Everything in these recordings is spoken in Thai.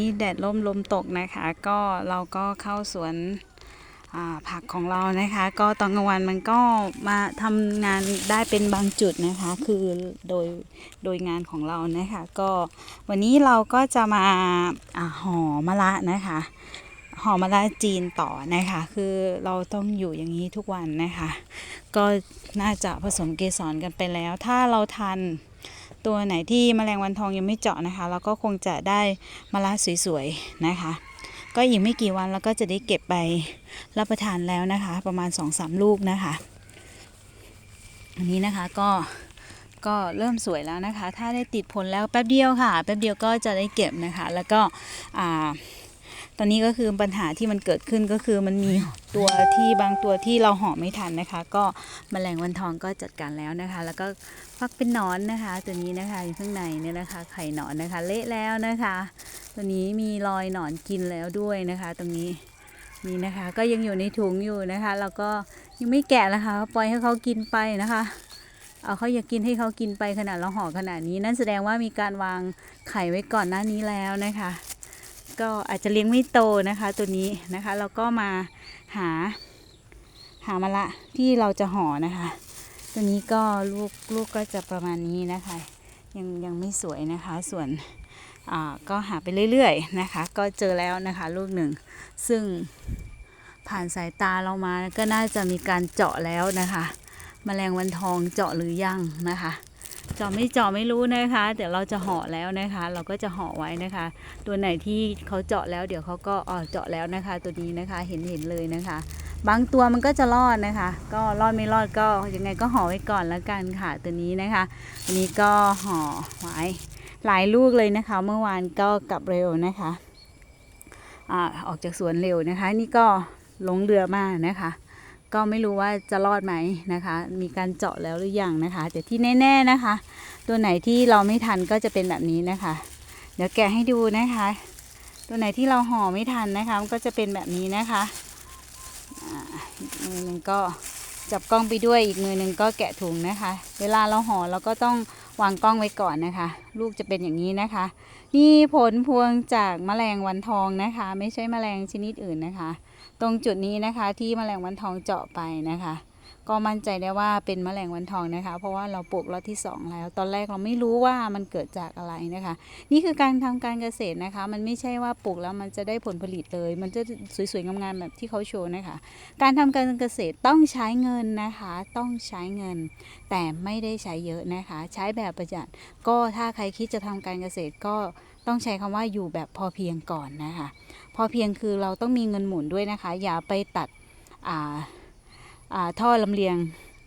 นี่แดดร่มลมตกนะคะ ก็เราก็เข้าสวนผักของเรานะคะ ก็ตอนกลางวันมันก็มาทำงานได้เป็นบางจุดนะคะ คือโดยโดยงานของเรานะคะ ก็วันนี้เราก็จะมาาห่อมะระนะคะห่อมะระจีนต่อนะคะ คือเราต้องอยู่อย่างนี้ทุกวันนะคะ ก็น่าจะผสมเกสรกันไปแล้ว ถ้าเราทัน ตัวไหนที่แมลงวันทองยังไม่เจาะนะคะ เราก็คงจะได้มะระสวยๆนะคะ ก็อีกไม่กี่วันเราก็จะได้เก็บไปรับประทานแล้วนะคะ ประมาณ2อสลูกนะคะ อันนี้นะคะก็ก็เริ่มสวยแล้วนะคะ ถ้าได้ติดผลแล้วแป๊บเดียวค่ะ แป๊บเดียวก็จะได้เก็บนะคะ แล้วก็อ่า ตอนนี้ก็คือปัญหาที่มันเกิดขึ้นก็คือมันมีตัวที่บางตัวที่เราห่อไม่ทันนะคะ ก็แมลงวันทองก็จัดการแล้วนะคะ แล้วก็ฟักเป็นหนอนนะคะ ตัวนี้นะคะอยู่ข้างในเนี่ยนะคะ ไข่หนอนนะคะ เละแล้วนะคะ ตัวนี้มีรอยหนอนกินแล้วด้วยนะคะ ตรงนี้นี่นะคะ ก็ยังอยู่ในถุงอยู่นะคะ แล้วก็ยังไม่แกะนะคะปล่อยให้เขากินไปนะคะเอาเขาอยากกินให้เขากินไปขนาดเราห่อขนาดนี้ นั่นแสดงว่ามีการวางไข่ไว้ก่อนหน้านี้แล้วนะคะ ก็อาจจะเลี้ยงไม่โตนะคะตัวนี้นะคะ เราก็มาหาหามะละที่เราจะห่อนะคะ ตัวนี้ก็ลูกลูกก็จะประมาณนี้นะคะ ยังยังไม่สวยนะคะ ส่วนอ่าก็หาไปเรื่อยๆนะคะ ก็เจอแล้วนะคะลูกหนึ่ง ซึ่งผ่านสายตาเรามาก็น่าจะมีการเจาะแล้วนะคะแมลงวันทองเจาะหรือยังนะคะ เจาะไม่เจาะไม่รู้นะคะเดี๋ยวเราจะห่อแล้วนะคะ เราก็จะห่อไว้นะคะ ตัวไหนที่เขาเจาะแล้วเดี๋ยวเขาก็อ๋อเจาะแล้วนะคะ ตัวนี้นะคะเห็นเห็นเลยนะคะ บางตัวมันก็จะรอดนะคะ ก็รอดไม่รอดก็ยังไงก็ห่อไว้ก่อนแล้วกันค่ะตัวนี้นะคะอันนี้ก็ห่อไว้หลายลูกเลยนะคะ เมื่อวานก็กลับเร็วนะคะอ่าออกจากสวนเร็วนะคะ นี่ก็ลงเรือมานะคะ ก็ไม่รู้ว่าจะรอดไหมนะคะ มีการเจาะแล้วหรือยังนะคะ แต่ที่แน่ๆนะคะ ตัวไหนที่เราไม่ทันก็จะเป็นแบบนี้นะคะ เดี๋ยวแกะให้ดูนะคะ ตัวไหนที่เราห่อไม่ทันนะคะมันก็จะเป็นแบบนี้นะคะอ่ามือหนึ่งก็จับกล้องไปด้วยอีกมือหนึ่งก็แกะถุงนะคะ เวลาเราห่อเราก็ต้อง วางกล้องไว้ก่อนนะคะ ลูกจะเป็นอย่างนี้นะคะ นี่ผลพวงจากแมลงวันทองนะคะ ไม่ใช่แมลงชนิดอื่นนะคะ ตรงจุดนี้นะคะที่แมลงวันทองเจาะไปนะคะ ก็มั่นใจได้ว่าเป็นแมลงวันทองนะคะ เพราะว่าเราปลูกล็อตที่ 2 แล้ว ตอนแรกเราไม่รู้ว่ามันเกิดจากอะไรนะคะ นี่คือการทำการเกษตรนะคะ มันไม่ใช่ว่าปลูกแล้วมันจะได้ผลผลิตเลย มันจะสวยๆงามๆแบบที่เขาโชว์นะคะ การทำการเกษตรต้องใช้เงินนะคะ ต้องใช้เงิน แต่ไม่ได้ใช้เยอะนะคะ ใช้แบบประหยัดก็ถ้าใครคิดจะทำการเกษตรก็ต้องใช้คำว่าอยู่แบบพอเพียงก่อนนะคะ พอเพียงคือเราต้องมีเงินหมุนด้วยนะคะ อย่าไปตัดอ่า ท่อลำเลียง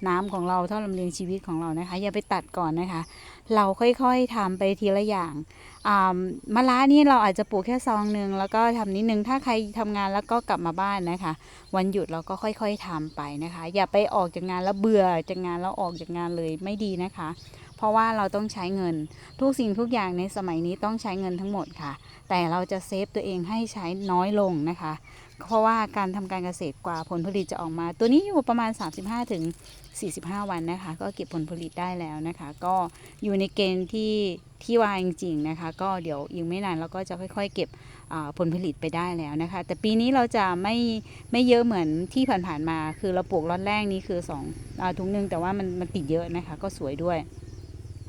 น้ำของเราท่อลำเลียงชีวิตของเรานะคะ อย่าไปตัดก่อนนะคะ เราค่อยๆทำไปทีละอย่างอ่ามะระนี่เราอาจจะปลูกแค่ซองหนึ่งแล้วก็ทำนิดนึงถ้าใครทำงานแล้วก็กลับมาบ้านนะคะ วันหยุดเราก็ค่อยๆทำไปนะคะ อย่าไปออกจากงานแล้วเบื่อจากงานแล้วออกจากงานเลยไม่ดีนะคะ เพราะว่าเราต้องใช้เงิน ทุกสิ่งทุกอย่างในสมัยนี้ต้องใช้เงินทั้งหมดค่ะ แต่เราจะเซฟตัวเองให้ใช้น้อยลงนะคะ เพราะว่าการทำการเกษตรกว่าผลผลิตจะออกมา ตัวนี้อยู่ประมาณ35ถึง45 วันนะคะ ก็เก็บผลผลิตได้แล้วนะคะ ก็อยู่ในเกณฑ์ที่ที่วายจริงๆนะคะ ก็เดี๋ยวอีกไม่นานเราก็จะค่อยๆ เก็บผลผลิตไปได้แล้วนะคะ แต่ปีนี้เราจะไม่ไม่เยอะเหมือนที่ผ่านๆมา คือเราปลูกล็อตแรกนี้คือ2อ่าถุงหนึงแต่ว่ามันมันติดเยอะนะคะ ก็สวยด้วย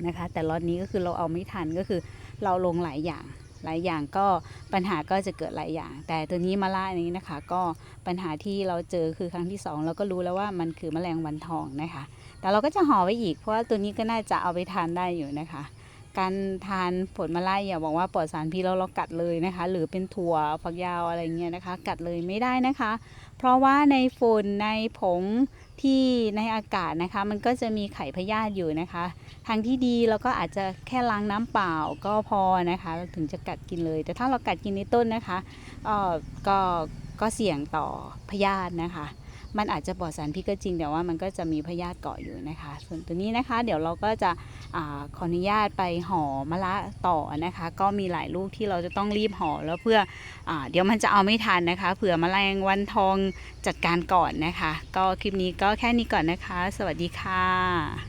นะคะ แต่ล็อตนี้ก็คือเราเอาไม่ทันก็คือเราลงหลายอย่างหลายอย่างก็ปัญหาก็จะเกิดหลายอย่าง แต่ตัวนี้มาล่านี้นะคะ ก็ปัญหาที่เราเจอคือครั้งที่สองเราก็รู้แล้วว่ามันคือแมลงวันทองนะคะ แต่เราก็จะห่อไว้อีกเพราะว่าตัวนี้ก็น่าจะเอาไปทานได้อยู่นะคะ การทานผลมะล่อย่าบอกว่าปลอดสารพิษแล้วเรากัดเลยนะคะ หรือเป็นถั่วฝักยาวอะไรเงี้ยนะคะ กัดเลยไม่ได้นะคะ เพราะว่าในฝุ่นในผงที่ในอากาศนะคะ มันก็จะมีไข่พยาธิอยู่นะคะ ทางที่ดีเราก็อาจจะแค่ล้างน้ำเปล่าก็พอนะคะเราถึงจะกัดกินเลย แต่ถ้าเรากัดกินในต้นนะคะก็ก็เสี่ยงต่อพยาธินะคะ มันอาจจะปลอดสารพิษก็จริง แต่ว่ามันก็จะมีพยาธิเกาะอยู่นะคะ ส่วนตัวนี้นะคะ เดี๋ยวเราก็จะอขออนุญาตไปห่อมะละต่อนะคะ ก็มีหลายลูกที่เราจะต้องรีบห่อแล้วเพื่ออเดี๋ยวมันจะเอาไม่ทันนะคะ เผื่อมแมลงวันทองจัดการก่อนนะคะ ก็คลิปนี้ก็แค่นี้ก่อนนะคะ สวัสดีค่ะ